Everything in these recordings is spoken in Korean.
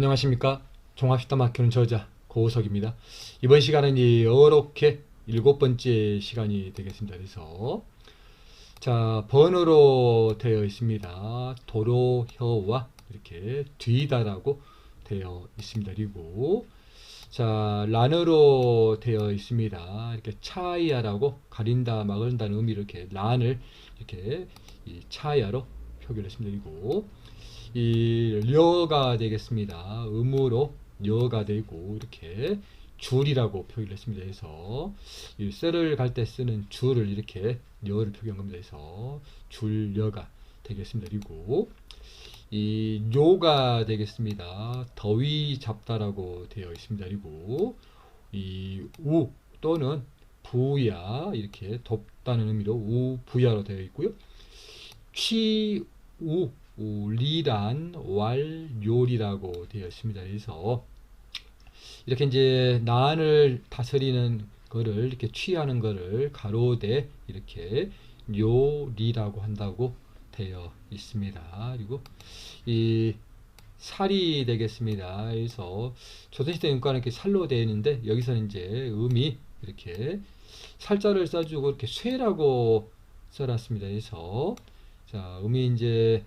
안녕하십니까? 막히는 저자 고우석입니다. 이번 시간은 이 어렵게 일곱 번째 시간이 되겠습니다. 그래서 자 번호로 되어 있습니다. 도로혀와 이렇게 뒤다라고 되어 있습니다. 그리고 자 란으로 되어 있습니다. 이렇게 차이야라고 가린다 막은다는 의미로 이렇게 란을 이렇게 이 차이야로 표기를 했습니다. 그리고 이 려가 되겠습니다. 음으로 려가 되고 이렇게 줄이라고 표기를 했습니다. 그래서 이 셀을 갈때 쓰는 줄을 이렇게 려를 표기한 겁니다. 그래서 줄려가 되겠습니다. 그리고 이 요가 되겠습니다. 더위 잡다라고 되어 있습니다. 그리고 이 우 또는 부야 이렇게 덥다는 의미로 우 부야로 되어 있고요. 취우 리란 왈요리라고 되어 있습니다. 그래서 이렇게 이제 난을 다스리는 거를 이렇게 취하는 거를 가로대 이렇게 요리라고 한다고 되어 있습니다. 그리고 이 살이 되겠습니다. 그래서 조선시대 문과는 이렇게 살로 되어 있는데 여기서는 이제 음이 이렇게 살자를 써주고 이렇게 쇠라고 써놨습니다. 그래서 자 음이 이제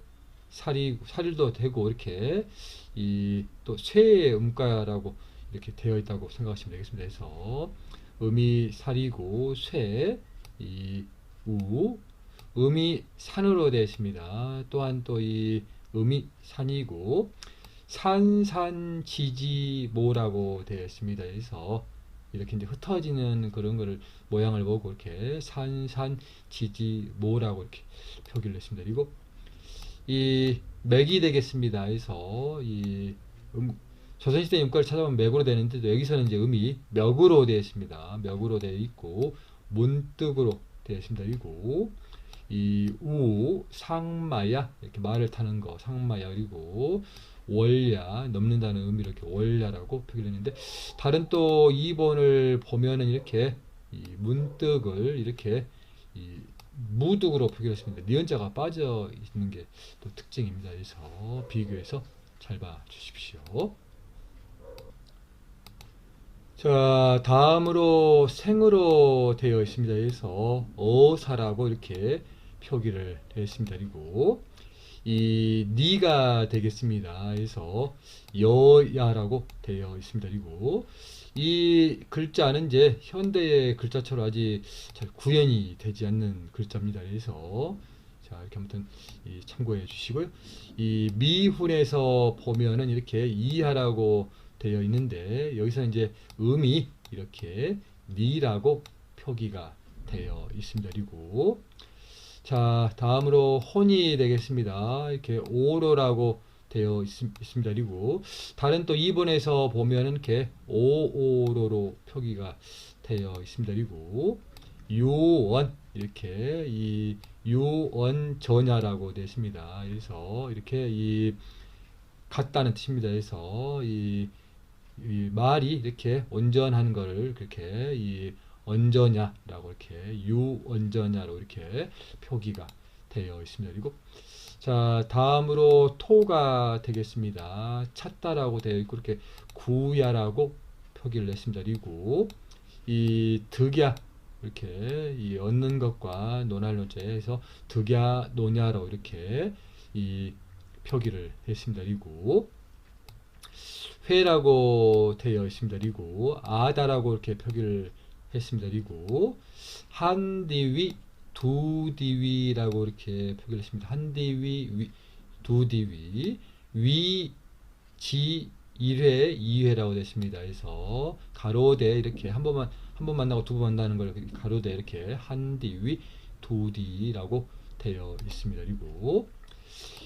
살이 살도 되고 이렇게 이 또 쇠의 음가라고 이렇게 되어 있다고 생각하시면 되겠습니다. 그래서 음이 살이고 쇠, 이 우, 음이 산으로 되어 있습니다. 또한 또 이 음이 산이고 산산지지모라고 되어 있습니다. 그래서 이렇게 이제 흩어지는 그런 거를 모양을 보고 이렇게 산산지지모라고 이렇게 표기를 했습니다. 그리고 이 맥이 되겠습니다. 그래서 이 음, 조선시대 음과를 찾아보면 맥으로 되는데 여기서는 이제 음이 멱으로 되어 있습니다. 멱으로 되어 있고 문득으로 되어 있습니다. 그리고 이 우 상마야 이렇게 말을 타는 거 상마야 그리고 월야 넘는다는 의미로 이렇게 월야라고 표기를 했는데 다른 또 2번을 보면은 이렇게 이 문득을 이렇게 이 무득으로 표기했습니다. 니은자가 빠져 있는 게 또 특징입니다. 그래서 비교해서 잘 봐 주십시오. 자, 다음으로 생으로 되어 있습니다. 그래서 어사라고 이렇게 표기를 했습니다. 그리고 이 니가 되겠습니다. 그래서 여야라고 되어 있습니다. 그리고 이 글자는 이제 현대의 글자처럼 아직 잘 구현이 되지 않는 글자입니다. 그래서 자 이렇게 아무튼 이 참고해 주시고요. 이 미훈에서 보면은 이렇게 이하라고 되어 있는데 여기서 이제 음이 이렇게 니라고 표기가 되어 있습니다. 그리고 자 다음으로 혼이 되겠습니다. 이렇게 오로라고 되어 있, 습니다 그리고 다른 또 2번에서 보면은 이렇게 오오로로 표기가 되어 있습니다. 그리고 요원 이렇게 이 요원 전야라고 되어 있습니다. 그래서 이렇게 이 같다는 뜻입니다. 그래서 이, 이 말이 이렇게 온전한 거를 그렇게 이 언저냐라고 이렇게 유언저냐로 이렇게 표기가 되어 있습니다. 그리고 자 다음으로 토가 되겠습니다. 찾다라고 되어 있고 이렇게 구야라고 표기를 했습니다. 그리고 이 득야 이렇게 이 얻는 것과 논할 논제에서 득야 노냐로 이렇게 이 표기를 했습니다. 그리고 회라고 되어 있습니다. 그리고 아다라고 이렇게 표기를 했습니다. 그리고 한디위 두디위라고 이렇게 표기를 했습니다. 한디위 위, 두디위 위지 1회 2회라고 됐습니다. 그래서 가로대 이렇게 한 번만 한 번 만나고 두 번 만나는 걸 가로대 이렇게 한디위 두디라고 되어 있습니다. 그리고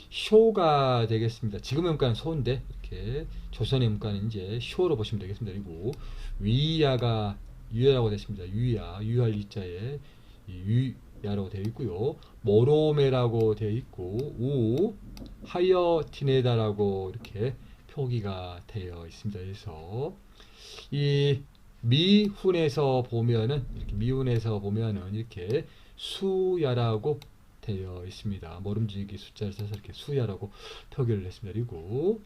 쇼가 되겠습니다. 지금의 문과는 소인데 이렇게 조선의 문과는 이제 쇼로 보시면 되겠습니다. 그리고 위야가 유야라고 됐습니다. 유야 유할 이자에 유야라고 되어 있고요. 모로메라고 되어 있고 우 하이어티네다라고 이렇게 표기가 되어 있습니다. 그래서 이 미훈에서 보면은 이렇게 미훈에서 보면은 이렇게 수야라고 되어 있습니다. 모름지기 숫자를 써서 이렇게 수야라고 표기를 했습니다. 그리고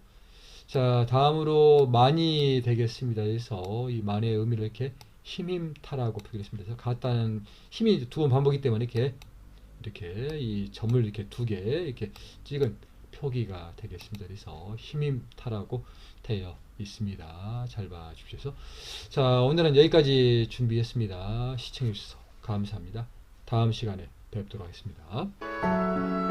자, 다음으로 만이 되겠습니다. 그래서 이 만의 의미를 이렇게 힘힘타라고 표기했습니다. 그래서 같다는 힘이 두 번 반복이기 때문에 이렇게 이렇게 이 점을 이렇게 두 개 이렇게 찍은 표기가 되겠습니다. 그래서 힘힘타라고 되어 있습니다. 잘 봐주십시오. 자, 오늘은 여기까지 준비했습니다. 시청해 주셔서 감사합니다. 다음 시간에 뵙도록 하겠습니다.